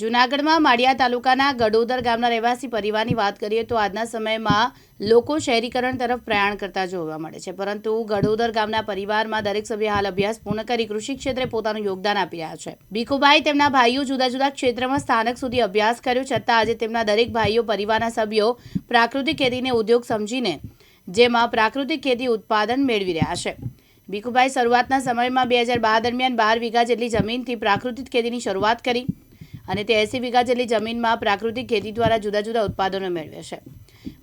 જૂનાગઢમાં માળિયા તાલુકાના ગડોદર ગામના રહેવાસી પરિવારની વાત કરીએ તો આજના સમયમાં લોકો શહેરીકરણ તરફ પ્રયાણ કરતા જોવા મળે છે. પરંતુ ગડોદર ગામના પરિવારમાં દરેક સભ્ય હાલ અભ્યાસ પૂર્ણ કરી કૃષિ ક્ષેત્રે પોતાનું યોગદાન આપી રહ્યા છે. ભીખુભાઈ તેમના ભાઈઓ જુદા જુદા ક્ષેત્રમાં સ્થાનક સુધી અભ્યાસ કર્યો, છતાં આજે તેમના દરેક ભાઈઓ પરિવારના સભ્યો પ્રાકૃતિક ખેતીને ઉદ્યોગ સમજીને જેમાં પ્રાકૃતિક ખેતી ઉત્પાદન મેળવી રહ્યા છે. ભીખુભાઈ, શરૂઆતના સમયમાં બે હજાર બાર દરમિયાન બાર વીઘા જેટલી જમીનથી પ્રાકૃતિક ખેતીની શરૂઆત કરી. અને તે એસી વીઘા જેટલી જમીનમાં પ્રાકૃતિક ખેતી દ્વારા જુદા જુદા ઉત્પાદનો મેળવે છે.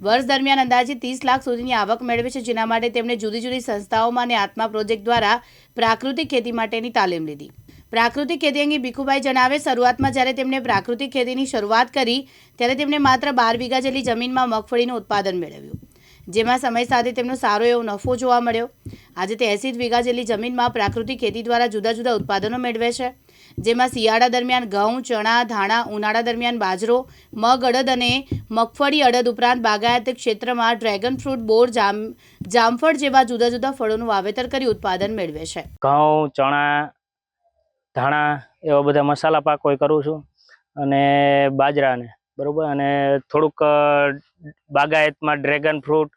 વર્ષ દરમિયાન અંદાજે ત્રીસ લાખ સુધીની આવક મેળવે છે, જેના માટે તેમણે જુદી જુદી સંસ્થાઓમાં અને આત્મા પ્રોજેક્ટ દ્વારા પ્રાકૃતિક ખેતી માટેની તાલીમ લીધી. પ્રાકૃતિક ખેતી અંગે ભીખુભાઈ જણાવે, શરૂઆતમાં જ્યારે તેમણે પ્રાકૃતિક ખેતીની શરૂઆત કરી, ત્યારે તેમણે માત્ર બાર વીઘા જેટલી જમીનમાં મગફળીનું ઉત્પાદન મેળવ્યું. જેમાં સમય સાથે તેમનો સારો એવો નફો જોવા મળ્યો. આજે તે એસી વીઘા જેટલી જમીનમાં પ્રાકૃતિક ખેતી દ્વારા જુદા જુદા ઉત્પાદનો મેળવે છે. જેમાં શિયાળા દરમિયાન ઘઉં, ચણા, ધાણા, ઉનાળા દરમિયાન બાજરો, મગ, અડદ અને મગફળી અડદ ઉપરાંત બાગાયત ક્ષેત્રમાં ડ્રેગન ફ્રૂટ, બોર, જામ, જામફળ જેવા જુદા જુદા ફળોનું વાવેતર કરી ઉત્પાદન મેળવે છે. ઘઉં, ચણા, ધાણા એવા બધા મસાલા પાકો કરું છું અને બાજરાને, બરોબર? અને થોડુંક બાગાયતમાં ડ્રેગન ફ્રૂટ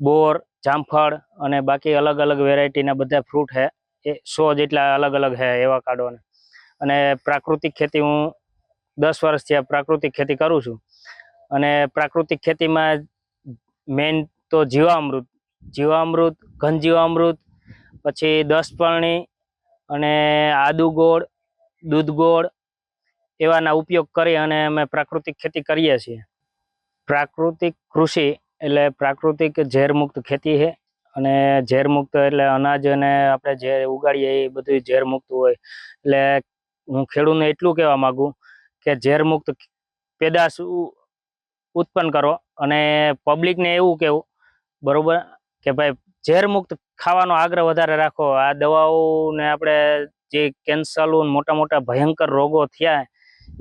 બોર, જામફળ અને બાકી અલગ અલગ વેરાયટીના બધા ફ્રૂટ છે. એ સો જેટલા અલગ અલગ છે એવા કાઢોને અને પ્રાકૃતિક ખેતી હું દસ વર્ષથી પ્રાકૃતિક ખેતી કરું છું. અને પ્રાકૃતિક ખેતીમાં મેઇન તો જીવામૃત જીવામૃત ઘન જીવામૃત પછી દસ પરણી અને આદુ ગોળ, દૂધ ગોળ એવાના ઉપયોગ કરી અને અમે પ્રાકૃતિક ખેતી કરીએ છીએ. પ્રાકૃતિક કૃષિ એટલે પ્રાકૃતિક ઝેરમુક્ત ખેતી છે. અને ઝેરમુક્ત એટલે અનાજ અને આપણે જે ઉગાડીએ એ બધું ઝેરમુક્ત હોય. એટલે હું ખેડૂતને એટલું કહેવા માગું કે ઝેરમુક્ત પેદાશ ઉત્પન્ન કરો અને પબ્લિકને એવું કહેવું, બરોબર? કે ભાઈ ઝેરમુક્ત ખાવાનો આગ્રહ વધારે રાખો. આ દવાઓને આપણે જે કેન્સરનું મોટા મોટા ભયંકર રોગો થયા,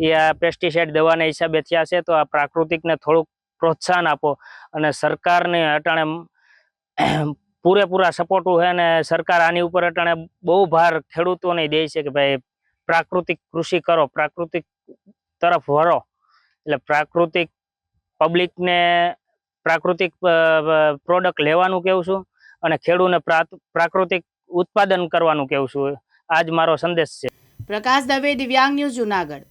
એ આ પેસ્ટિસાઇડ દવાના હિસાબે થયા છે, તો આ પ્રાકૃતિકને થોડુંક પ્રોત્સાહન આપો અને સરકારને અટાણે પૂરેપૂરા સપોર્ટ હોય અને સરકાર આની ઉપર અટાણે બહુ ભાર ખેડૂતોને દે છે કે ભાઈ પ્રાકૃતિક કૃષિ કરો, પ્રાકૃતિક તરફ વળો. એટલે પ્રાકૃતિક પબ્લિકને પ્રાકૃતિક પ્રોડક્ટ લેવાનું કેવું છું અને ખેડૂતને પ્રા- પ્રાકૃતિક ઉત્પાદન કરવાનું કેવું છું આજ મારો સંદેશ છે. પ્રકાશ દવે, દિવ્યાંગ ન્યૂઝ જુનાગઢ.